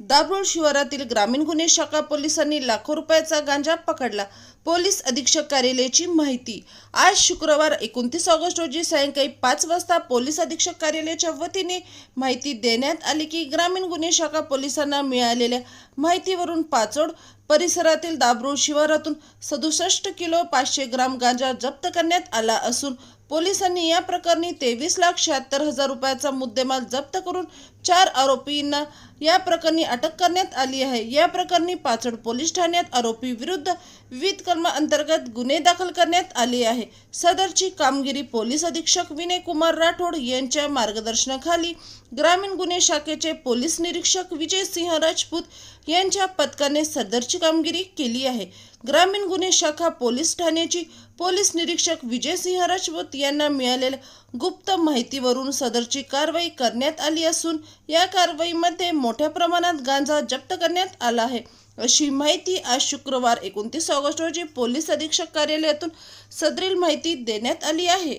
दाभोळ शिवारातील ग्रामीण गुन्हे शाखा पोलिसांनी लाखो रुपयाचा गांजा पकडला. पोलीस अधीक्षक कार्यालयाची माहिती. आज शुक्रवार एकोणतीस ऑगस्ट रोजी सायंकाळी पाच वाजता पोलीस अधीक्षक कार्यालयाच्या वतीने माहिती देण्यात आली की ग्रामीण गुन्हे शाखा पोलिसांना मिळालेल्या माहितीवरून पाचोड परिसरातील दाभरोळ शिवारातून सदुसष्ट किलो पाचशे ग्राम गांजा जप्त करण्यात आला असून पोलिसांनी या प्रकरणी तेवीस लाख शहात्तर हजार रुपयाचा मुद्देमाल जप्त करून चार आरोपींना या प्रकरणी अटक करण्यात आली आहे. या प्रकरणी पाचड पोलीस ठाण्यात आरोपी विरुद्ध विविध कलमांतर्गत गुन्हे दाखल करण्यात आले आहे. सदरची कामगिरी पोलीस अधीक्षक विनय कुमार राठोड यांच्या मार्गदर्शनाखाली ग्रामीण गुन्हे शाखेचे पोलीस निरीक्षक विजय सिंह राजपूत यांच्या पथकाने सदरची कामगिरी केली आहे. ग्रामीण गुन्हे शाखा पोलीस ठाण्याची. पोलीस निरीक्षक विजय सिंह राजपूत यांना मिळालेल्या गुप्त माहितीवरून सदरची कारवाई करण्यात आली असून या कारवाईमध्ये मोठ्या प्रमाणात गांजा जप्त करण्यात आला आहे. अशी माहिती आज शुक्रवार एकोणतीस ऑगस्ट रोजी पोलीस अधीक्षक कार्यालयातून सदरील माहिती देण्यात आली आहे.